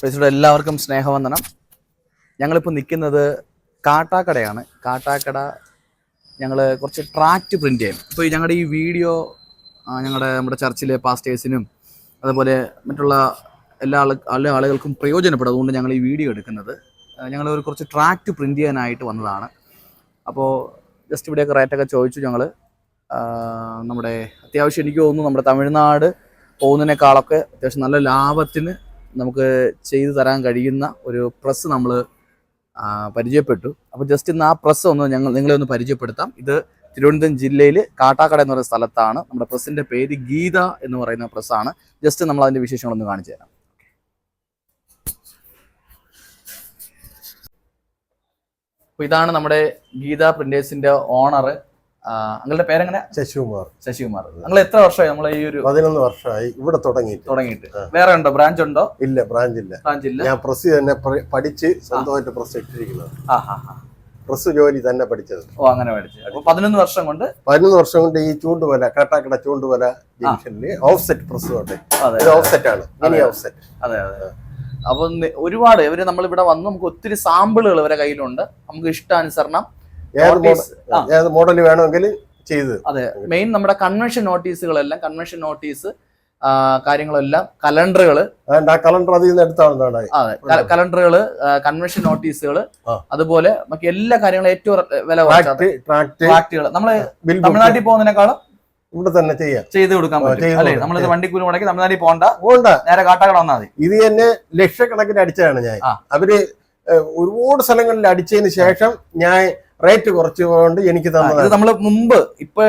പ്രേസിയുടെ എല്ലാവർക്കും സ്നേഹവന്ദനം. ഞങ്ങളിപ്പോൾ നിൽക്കുന്നത് കാട്ടാക്കടയാണ്. കാട്ടാക്കട ഞങ്ങൾ കുറച്ച് ട്രാക്റ്റ് പ്രിന്റ് ചെയ്യും. ഇപ്പോൾ ഞങ്ങളുടെ ഈ വീഡിയോ ഞങ്ങളുടെ നമ്മുടെ ചർച്ചിലെ പാസ്റ്റേഴ്സിനും അതുപോലെ മറ്റുള്ള എല്ലാ ആൾ എല്ലാ ആളുകൾക്കും പ്രയോജനപ്പെടും. അതുകൊണ്ട് ഞങ്ങൾ ഈ വീഡിയോ എടുക്കുന്നത്. ഞങ്ങൾ ഒരു കുറച്ച് ട്രാക്റ്റ് പ്രിന്റ് ചെയ്യാനായിട്ട് വന്നതാണ്. അപ്പോൾ ജസ്റ്റ് ഇവിടെയൊക്കെ റേറ്റൊക്കെ ചോദിച്ചു ഞങ്ങൾ നമ്മുടെ അത്യാവശ്യം എനിക്ക് തോന്നുന്നു നമ്മുടെ തമിഴ്നാട് പോകുന്നതിനേക്കാളൊക്കെ അത്യാവശ്യം നല്ല ലാഭത്തിന് നമുക്ക് ചെയ്തു തരാൻ കഴിയുന്ന ഒരു പ്രസ് നമ്മൾ പരിചയപ്പെട്ടു. അപ്പോൾ ജസ്റ്റ് ഇന്ന് ആ പ്രസ് ഒന്ന് ഞങ്ങൾ നിങ്ങളെ ഒന്ന് പരിചയപ്പെടുത്താം. ഇത് തിരുവനന്തപുരം ജില്ലയിൽ കാട്ടാക്കട എന്ന് പറയുന്ന സ്ഥലത്താണ്. നമ്മുടെ പ്രസിന്റെ പേര് ഗീത എന്ന് പറയുന്ന പ്രസ്സാണ്. ജസ്റ്റ് നമ്മൾ അതിന്റെ വിശേഷങ്ങളൊന്ന് കാണിച്ചു തരാം. അപ്പോൾ ഇതാണ് നമ്മുടെ ഗീത പ്രിന്റേഴ്സിന്റെ ഓണർ നിങ്ങളുടെ പേരെങ്ങനെ? ശശികുമാർ. ശശികുമാർ. നിങ്ങൾ എത്ര വർഷമായി? നമ്മളെ ഈ ഒരു പതിനൊന്ന് വർഷമായി ഇവിടെ തുടങ്ങിയിട്ട്. തുടങ്ങിയിട്ട്. വേറെ ഉണ്ടോ? ബ്രാഞ്ച് ഉണ്ടോ? ഇല്ല ബ്രാഞ്ച് ഇല്ല. ബ്രാഞ്ച് ഇല്ല. ഞാൻ പ്രസ് തന്നെ പഠിച്ച് സ്വന്തമായിട്ട് പ്രസ് ഇട്ടിരിക്കുന്നത്. പ്രസ് ജോലി തന്നെ പഠിച്ചത്. ഓ അങ്ങനെ പഠിച്ചു. അപ്പൊ പതിനൊന്ന് വർഷം കൊണ്ട് പതിനൊന്ന് വർഷം കൊണ്ട് ഈ ചൂണ്ടുവല കാട്ടാക്കട ചൂണ്ടുവല ഡിവിഷനിൽ ഓഫ് സെറ്റ് പ്രസ് തൊട്ടെ ഓഫ്സെറ്റ് ഓഫ് സെറ്റ് ആണ്. ഓഫ്സെറ്റ് അതെ. അതെ അപ്പൊ ഒരുപാട് ഇവർ നമ്മളിവിടെ വന്ന്. നമുക്ക് ഒത്തിരി സാമ്പിളുകൾ ഇവരെ കയ്യിലുണ്ട്. നമുക്ക് ഇഷ്ടാനുസരണം ഏത് മോഡൽ വേണമെങ്കിൽ ചെയ്ത്. അതെ. മെയിൻ നമ്മുടെ കൺവെൻഷൻ നോട്ടീസുകളെല്ലാം കൺവെൻഷൻ നോട്ടീസ് കാര്യങ്ങളെല്ലാം കലണ്ടറുകൾ കലണ്ടർ അതിൽ നിന്ന് എടുത്താണ് അതെ. കലണ്ടറുകൾ കൺവെൻഷൻ നോട്ടീസുകൾ അതുപോലെ ബാക്കി എല്ലാ കാര്യങ്ങളും ഏറ്റവും വില ട്രാക്ടുകൾ നമ്മൾ തമിഴ്നാട്ടിൽ പോകുന്നതിനേക്കാളും ഇവിടെ തന്നെ ചെയ്യാം. ചെയ്ത് കൊടുക്കാൻ പറ്റും. അല്ലേ. നമ്മളിത് വണ്ടിക്കൂലി മുടക്കി തമിഴ്നാട്ടിൽ പോകണ്ട പോണ്ട. നേരെ കാട്ടാക്കട വന്നാൽ മതി. ഇത് തന്നെ ലക്ഷക്കണക്കിന് അടിച്ചതാണ് ഞാൻ. അവർ ഒരുപാട് സ്ഥലങ്ങളിൽ അടിച്ചതിന് ശേഷം ഞാൻ റേറ്റ് കുറച്ചുകൊണ്ട് എനിക്ക് തന്നത് നമ്മൾ മുമ്പ് ഇപ്പൊ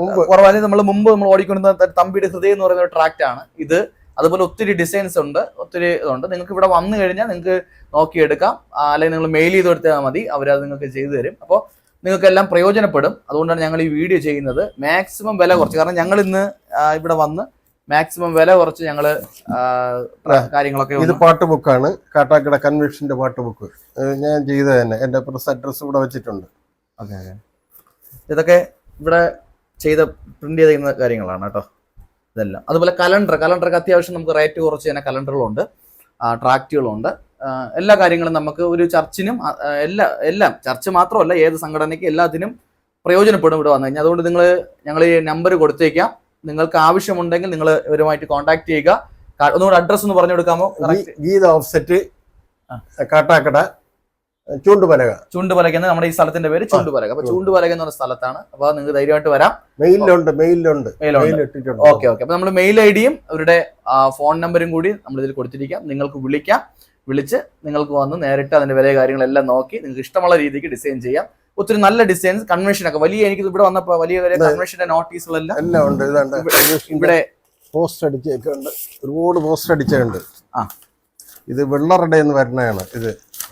മുമ്പ്. നമ്മൾ മുമ്പ് നമ്മൾ ഓടിക്കൊണ്ടിരുന്ന തമ്പിയുടെ ഹൃദയം എന്ന് പറയുന്ന ഒരു ട്രാക്റ്റ് ആണ്. ഇത് അതുപോലെ ഒത്തിരി ഡിസൈൻസ് ഉണ്ട് ഒത്തിരി ഇതുണ്ട്. നിങ്ങൾക്ക് ഇവിടെ വന്നു കഴിഞ്ഞാൽ നിങ്ങൾക്ക് നോക്കിയെടുക്കാം അല്ലെങ്കിൽ നിങ്ങൾ മെയിൽ ചെയ്ത് കൊടുത്താൽ മതി. അവരത് നിങ്ങൾക്ക് ചെയ്തു തരും. അപ്പോൾ നിങ്ങൾക്കെല്ലാം പ്രയോജനപ്പെടും. അതുകൊണ്ടാണ് ഞങ്ങൾ ഈ വീഡിയോ ചെയ്യുന്നത്. മാക്സിമം വില കുറച്ച്. കാരണം ഞങ്ങൾ ഇന്ന് ഇവിടെ വന്ന് മാക്സിമം വില കുറച്ച് ഞങ്ങൾ കാര്യങ്ങളൊക്കെ ഇത് പാട്ട് ബുക്കാണ് കാട്ടാക്കട കൺവെൻഷന്റെ പാട്ട് ബുക്ക് ഞാൻ ചെയ്ത തന്നെ. എന്റെ പ്രസ് അഡ്രസ് ഇവിടെ വെച്ചിട്ടുണ്ട്. ഇതൊക്കെ ഇവിടെ ചെയ്ത പ്രിന്റ് ചെയ്തിരുന്ന കാര്യങ്ങളാണ് കേട്ടോ. ഇതെല്ലാം. അതുപോലെ കലണ്ടർ. കലണ്ടർക്ക് അത്യാവശ്യം നമുക്ക് റേറ്റ് കുറച്ച് തന്നെ കലണ്ടറുകളുണ്ട്. ട്രാക്റ്റുകളുണ്ട് എല്ലാ കാര്യങ്ങളും നമുക്ക് ഒരു ചർച്ചിനും എല്ലാ എല്ലാം. ചർച്ച് മാത്രമല്ല ഏത് സംഘടനയ്ക്ക് എല്ലാത്തിനും പ്രയോജനപ്പെടും ഇവിടെ വന്നു കഴിഞ്ഞാൽ. അതുകൊണ്ട് നിങ്ങൾ ഞങ്ങൾ ഈ നമ്പർ കൊടുത്തേക്കാം. നിങ്ങൾക്ക് ആവശ്യമുണ്ടെങ്കിൽ നിങ്ങൾ ഇവരുമായിട്ട് കോൺടാക്ട് ചെയ്യുക. ഒന്നുകൂടെ അഡ്രസ് ഒന്ന് പറഞ്ഞു കൊടുക്കാമോ? ഗീത ഓഫ്സെറ്റ്. കാട്ടാക്കട ചൂണ്ടുപലക. ചൂണ്ടുപലക എന്ന് നമ്മുടെ ഈ സ്ഥലത്തിന്റെ പേര് ചൂണ്ടുപലക. അപ്പൊ ചൂണ്ടുപലക. എന്ന് പറഞ്ഞ സ്ഥലത്താണ്. അപ്പൊ നിങ്ങൾക്ക് ധൈര്യമായിട്ട് വരാം. മെയിലുണ്ട്. മെയിലുണ്ട് ഓക്കെ ഓക്കെ. അപ്പൊ നമ്മൾ മെയിൽ ഐ ഡിയും അവരുടെ ഫോൺ നമ്പറും കൂടി നമ്മൾ ഇതിൽ കൊടുത്തിരിക്കാം. നിങ്ങൾക്ക് വിളിക്കാം. വിളിച്ച് നിങ്ങൾക്ക് വന്ന് നേരിട്ട് അതിന്റെ വില കാര്യങ്ങളെല്ലാം നോക്കി നിങ്ങൾക്ക് ഇഷ്ടമുള്ള രീതിക്ക് ഡിസൈൻ ചെയ്യാം. ഒത്തിരി നല്ല ഡിസൈൻസ് കൺവെൻഷൻ ഒക്കെ. വലിയ എനിക്ക് ഇവിടെ വന്നപ്പോ വലിയ വലിയ കൺവെൻഷന്റെ നോട്ടീസുകളെല്ലാം എല്ലാം ഉണ്ട് ഇതാണ്ട്. ഇവിടെ പോസ്റ്റ് അടിച്ചൊക്കെ ഉണ്ട്. ഒരുപാട് പോസ്റ്റ് അടിച്ചുണ്ട് ആ. ഇത് വെള്ളറുടെ എന്ന് വരുന്നതാണ്. ഇത്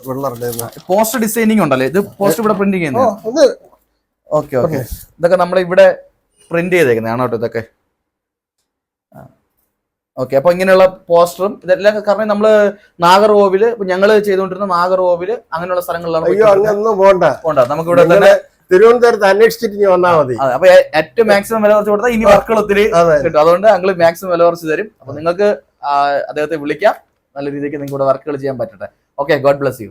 വെള്ളറുടെ പോസ്റ്റർ ഡിസൈനിങ് ഉണ്ടല്ലേ? ഇത് പോസ്റ്റ് ഇവിടെ പ്രിന്റ് ചെയ്യുന്നത്? ഓക്കെ ഓക്കെ ഇതൊക്കെ നമ്മൾ ഇവിടെ പ്രിന്റ് ചെയ്തേക്കുന്നതാണ് കേട്ടോ ഇതൊക്കെ. ഓക്കെ അപ്പൊ ഇങ്ങനെയുള്ള പോസ്റ്ററും ഇതെല്ലാം കാരണം നമ്മൾ നാഗർകോവിൽ ഞങ്ങൾ ചെയ്തുകൊണ്ടിരുന്ന നാഗർകോവിൽ അങ്ങനെയുള്ള സ്ഥലങ്ങളിലാണ് അയ്യോ പോണ്ട. പോണ്ട. നമുക്ക് ഇവിടെ തന്നെ തിരുവനന്തപുരത്ത് അന്വേഷിച്ചിട്ട് ഇനി വന്നാൽ മതി. അപ്പൊ ഏറ്റവും മാക്സിമം വില കുറച്ച് കൊടുത്താൽ ഇനി വർക്കുകൾ ഒത്തിരി കിട്ടും. അതുകൊണ്ട് ഞങ്ങൾ മാക്സിമം വില കുറച്ച് തരും. അപ്പൊ നിങ്ങൾക്ക് അദ്ദേഹത്തെ വിളിക്കാം. നല്ല രീതിക്ക് നിങ്ങൾക്ക് ഇവിടെ വർക്കുകൾ ചെയ്യാൻ പറ്റട്ടെ. Okay God bless you